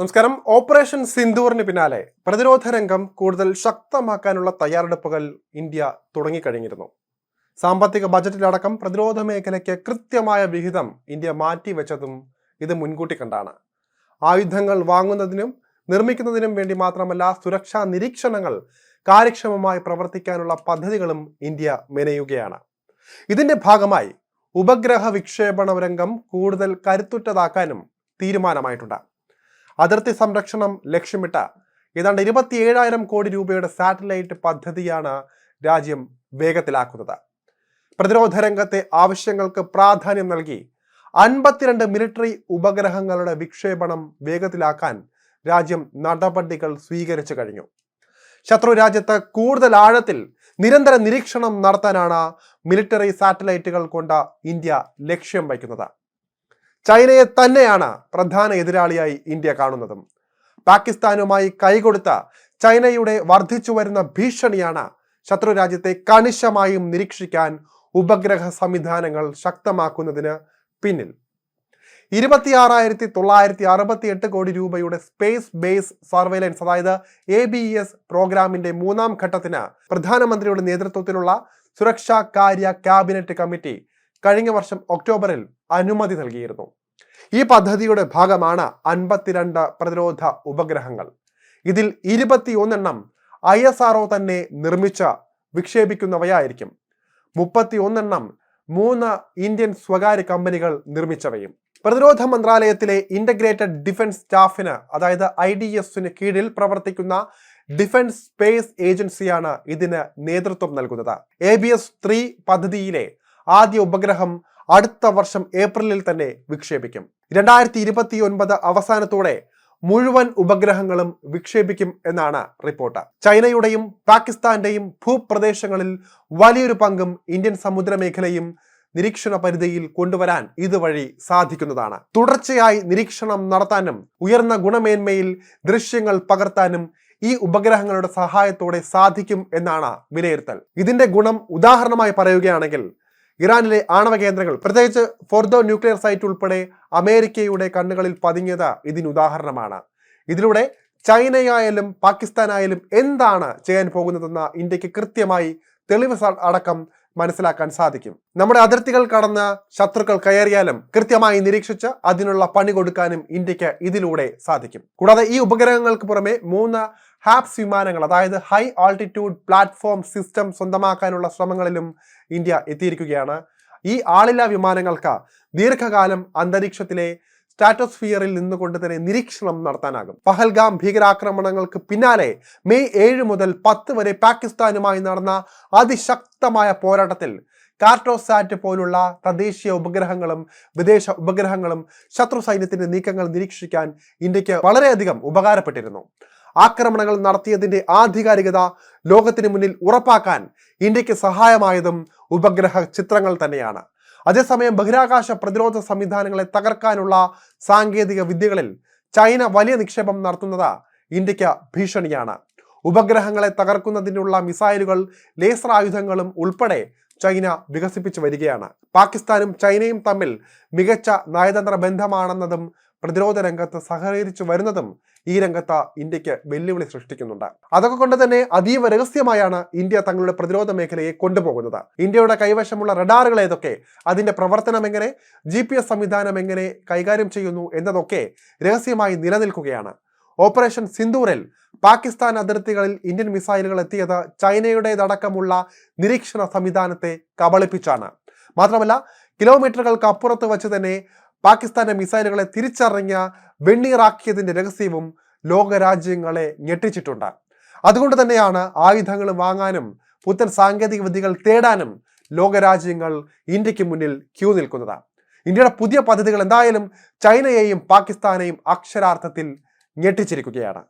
നമസ്കാരം. ഓപ്പറേഷൻ സിന്ദൂറിന് പിന്നാലെ പ്രതിരോധ രംഗം കൂടുതൽ ശക്തമാക്കാനുള്ള തയ്യാറെടുപ്പുകൾ ഇന്ത്യ തുടങ്ങിക്കഴിഞ്ഞിരുന്നു. സാമ്പത്തിക ബജറ്റിലടക്കം പ്രതിരോധ മേഖലയ്ക്ക് കൃത്യമായ വിഹിതം ഇന്ത്യ മാറ്റിവെച്ചതും ഇത് മുൻകൂട്ടി കണ്ടാണ്. ആയുധങ്ങൾ വാങ്ങുന്നതിനും നിർമ്മിക്കുന്നതിനും വേണ്ടി മാത്രമല്ല സുരക്ഷാ നിരീക്ഷണങ്ങൾ കാര്യക്ഷമമായി പ്രവർത്തിക്കാനുള്ള പദ്ധതികളും ഇന്ത്യ മെനയുകയാണ്. ഇതിന്റെ ഭാഗമായി ഉപഗ്രഹ വിക്ഷേപണ രംഗം കൂടുതൽ കരുത്തുറ്റതാക്കാനും തീരുമാനമായിട്ടുണ്ട്. അതിർത്തി സംരക്ഷണം ലക്ഷ്യമിട്ട ഏതാണ്ട് ഇരുപത്തി ഏഴായിരം കോടി രൂപയുടെ സാറ്റലൈറ്റ് പദ്ധതിയാണ് രാജ്യം വേഗത്തിലാക്കുന്നത്. പ്രതിരോധ രംഗത്തെ ആവശ്യങ്ങൾക്ക് പ്രാധാന്യം നൽകി അൻപത്തിരണ്ട് മിലിറ്ററി ഉപഗ്രഹങ്ങളുടെ വിക്ഷേപണം വേഗത്തിലാക്കാൻ രാജ്യം നടപടികൾ സ്വീകരിച്ചു കഴിഞ്ഞു. ശത്രു രാജ്യത്ത് കൂടുതൽ ആഴത്തിൽ നിരന്തര നിരീക്ഷണം നടത്താനാണ് മിലിറ്ററി സാറ്റലൈറ്റുകൾ കൊണ്ട് ഇന്ത്യ ലക്ഷ്യം വയ്ക്കുന്നത്. ചൈനയെ തന്നെയാണ് പ്രധാന എതിരാളിയായി ഇന്ത്യ കാണുന്നതും. പാകിസ്ഥാനുമായി കൈകൊടുത്ത ചൈനയുടെ വർദ്ധിച്ചു വരുന്ന ഭീഷണിയാണ് ശത്രു രാജ്യത്തെ കണിശമായും നിരീക്ഷിക്കാൻ ഉപഗ്രഹ സംവിധാനങ്ങൾ ശക്തമാക്കുന്നതിന് പിന്നിൽ. ഇരുപത്തിയാറായിരത്തി തൊള്ളായിരത്തി അറുപത്തി എട്ട് കോടി രൂപയുടെ സ്പേസ് ബേസ് സർവൈലൻസ് അതായത് എ ബി എസ് പ്രോഗ്രാമിന്റെ മൂന്നാം ഘട്ടത്തിന് പ്രധാനമന്ത്രിയുടെ നേതൃത്വത്തിലുള്ള സുരക്ഷാ കാര്യ ക്യാബിനറ്റ് കമ്മിറ്റി കഴിഞ്ഞ വർഷം ഒക്ടോബറിൽ അനുമതി നൽകിയിരുന്നു. ഈ പദ്ധതിയുടെ ഭാഗമാണ് അൻപത്തിരണ്ട് പ്രതിരോധ ഉപഗ്രഹങ്ങൾ. ഇതിൽ ഇരുപത്തിയൊന്നെണ്ണം ഐ എസ് ആർ തന്നെ നിർമ്മിച്ച വിക്ഷേപിക്കുന്നവയായിരിക്കും. മുപ്പത്തി ഒന്നെണ്ണം മൂന്ന് ഇന്ത്യൻ സ്വകാര്യ കമ്പനികൾ നിർമ്മിച്ചവയും. പ്രതിരോധ മന്ത്രാലയത്തിലെ ഇന്റഗ്രേറ്റഡ് ഡിഫൻസ് സ്റ്റാഫിന് അതായത് ഐ ഡി എസിന് കീഴിൽ പ്രവർത്തിക്കുന്ന ഡിഫൻസ് സ്പേസ് ഏജൻസിയാണ് ഇതിന് നേതൃത്വം നൽകുന്നത്. എ ബി എസ് ത്രീ പദ്ധതിയിലെ ആദ്യ ഉപഗ്രഹം അടുത്ത വർഷം ഏപ്രിലിൽ തന്നെ വിക്ഷേപിക്കും. രണ്ടായിരത്തി ഇരുപത്തി ഒൻപത് അവസാനത്തോടെ മുഴുവൻ ഉപഗ്രഹങ്ങളും വിക്ഷേപിക്കും എന്നാണ് റിപ്പോർട്ട്. ചൈനയുടെയും പാകിസ്ഥാന്റെയും ഭൂപ്രദേശങ്ങളിൽ വലിയൊരു പങ്കും ഇന്ത്യൻ സമുദ്രമേഖലയും നിരീക്ഷണ പരിധിയിൽ കൊണ്ടുവരാൻ ഇതുവഴി സാധിക്കുന്നതാണ്. തുടർച്ചയായി നിരീക്ഷണം നടത്താനും ഉയർന്ന ഗുണമേന്മയിൽ ദൃശ്യങ്ങൾ പകർത്താനും ഈ ഉപഗ്രഹങ്ങളുടെ സഹായത്തോടെ സാധിക്കും എന്നാണ് വിലയിരുത്തൽ. ഇതിന്റെ ഗുണം ഉദാഹരണമായി പറയുകയാണെങ്കിൽ ഇറാനിലെ ആണവ കേന്ദ്രങ്ങൾ പ്രത്യേകിച്ച് ഫോർദോ ന്യൂക്ലിയർ സൈറ്റ് ഉൾപ്പെടെ അമേരിക്കയുടെ കണ്ണുകളിൽ പതിഞ്ഞത് ഇതിന് ഉദാഹരണമാണ്. ഇതിലൂടെ ചൈനയായാലും പാകിസ്ഥാനായാലും എന്താണ് ചെയ്യാൻ പോകുന്നതെന്ന ഇന്ത്യയ്ക്ക് കൃത്യമായി തെളിവ് അടക്കം മനസ്സിലാക്കാൻ സാധിക്കും. നമ്മുടെ അതിർത്തികൾ കടന്ന് ശത്രുക്കൾ കയറിയാലും കൃത്യമായി നിരീക്ഷിച്ച് അതിനുള്ള പണി കൊടുക്കാനും ഇന്ത്യയ്ക്ക് ഇതിലൂടെ സാധിക്കും. കൂടാതെ ഈ ഉപഗ്രഹങ്ങൾക്ക് പുറമെ മൂന്ന് ഹാപ്സ് വിമാനങ്ങൾ അതായത് ഹൈ ആൾട്ടിറ്റ്യൂഡ് പ്ലാറ്റ്ഫോം സിസ്റ്റം സ്വന്തമാക്കാനുള്ള ശ്രമങ്ങളിലും ഇന്ത്യ എത്തിയിരിക്കുകയാണ്. ഈ ആളില്ലാ വിമാനങ്ങൾക്ക് ദീർഘകാലം അന്തരീക്ഷത്തിലെ സ്റ്റാറ്റോസ്ഫിയറിൽ നിന്നുകൊണ്ട് തന്നെ നിരീക്ഷണം നടത്താനാകും. പഹൽഗാം ഭീകരാക്രമണങ്ങൾക്ക് പിന്നാലെ മെയ് ഏഴ് മുതൽ പത്ത് വരെ പാകിസ്ഥാനുമായി നടന്ന അതിശക്തമായ പോരാട്ടത്തിൽ കാർട്ടോസാറ്റ് പോലുള്ള തദ്ദേശീയ ഉപഗ്രഹങ്ങളും വിദേശ ഉപഗ്രഹങ്ങളും ശത്രു സൈന്യത്തിന്റെ നീക്കങ്ങൾ നിരീക്ഷിക്കാൻ ഇന്ത്യയ്ക്ക് വളരെയധികം ഉപകാരപ്പെട്ടിരുന്നു. ആക്രമണങ്ങൾ നടത്തിയതിന്റെ ആധികാരികത ലോകത്തിന് മുന്നിൽ ഉറപ്പാക്കാൻ ഇന്ത്യയ്ക്ക് സഹായമായതും ഉപഗ്രഹ ചിത്രങ്ങൾ തന്നെയാണ്. അതേസമയം ബഹിരാകാശ പ്രതിരോധ സംവിധാനങ്ങളെ തകർക്കാനുള്ള സാങ്കേതിക വിദ്യകളിൽ ചൈന വലിയ നിക്ഷേപം നടത്തുന്നത് ഇന്ത്യയ്ക്ക് ഭീഷണിയാണ്. ഉപഗ്രഹങ്ങളെ തകർക്കുന്നതിനുള്ള മിസൈലുകൾ ലേസർ ആയുധങ്ങളും ഉൾപ്പെടെ ചൈന വികസിപ്പിച്ചു വരികയാണ്. പാകിസ്ഥാനും ചൈനയും തമ്മിൽ മികച്ച നയതന്ത്ര ബന്ധമാണെന്നതും പ്രതിരോധ രംഗത്ത് സഹകരിച്ചു വരുന്നതും ഈ രംഗത്ത് ഇന്ത്യയ്ക്ക് വെല്ലുവിളി സൃഷ്ടിക്കുന്നുണ്ട്. അതൊക്കെ കൊണ്ട് തന്നെ അതീവ രഹസ്യമായാണ് ഇന്ത്യ തങ്ങളുടെ പ്രതിരോധ മേഖലയെ കൊണ്ടുപോകുന്നത്. ഇന്ത്യയുടെ കൈവശമുള്ള റഡാറുകൾ ഏതൊക്കെ? അതിന്റെ പ്രവർത്തനം എങ്ങനെ? ജി സംവിധാനം എങ്ങനെ കൈകാര്യം ചെയ്യുന്നു എന്നതൊക്കെ രഹസ്യമായി നിലനിൽക്കുകയാണ്. ഓപ്പറേഷൻ സിന്ദൂറിൽ പാകിസ്ഥാൻ അതിർത്തികളിൽ ഇന്ത്യൻ മിസൈലുകൾ എത്തിയത് ചൈനയുടേതടക്കമുള്ള നിരീക്ഷണ സംവിധാനത്തെ കബളിപ്പിച്ചാണ്. മാത്രമല്ല കിലോമീറ്ററുകൾക്ക് അപ്പുറത്ത് വച്ച് തന്നെ പാകിസ്ഥാന്റെ മിസൈലുകളെ തിരിച്ചറിഞ്ഞ വെണ്ണീറാക്കിയതിന്റെ രഹസ്യവും ലോകരാജ്യങ്ങളെ ഞെട്ടിച്ചിട്ടുണ്ട്. അതുകൊണ്ട് തന്നെയാണ് ആയുധങ്ങൾ വാങ്ങാനും പുത്തൻ സാങ്കേതിക വിദ്യകൾ തേടാനും ലോകരാജ്യങ്ങൾ ഇന്ത്യയ്ക്ക് മുന്നിൽ ക്യൂ നിൽക്കുന്നത്. ഇന്ത്യയുടെ പുതിയ പദ്ധതികൾ എന്തായാലും ചൈനയെയും പാകിസ്ഥാനെയും അക്ഷരാർത്ഥത്തിൽ ഞെട്ടിച്ചിരിക്കുകയാണ്.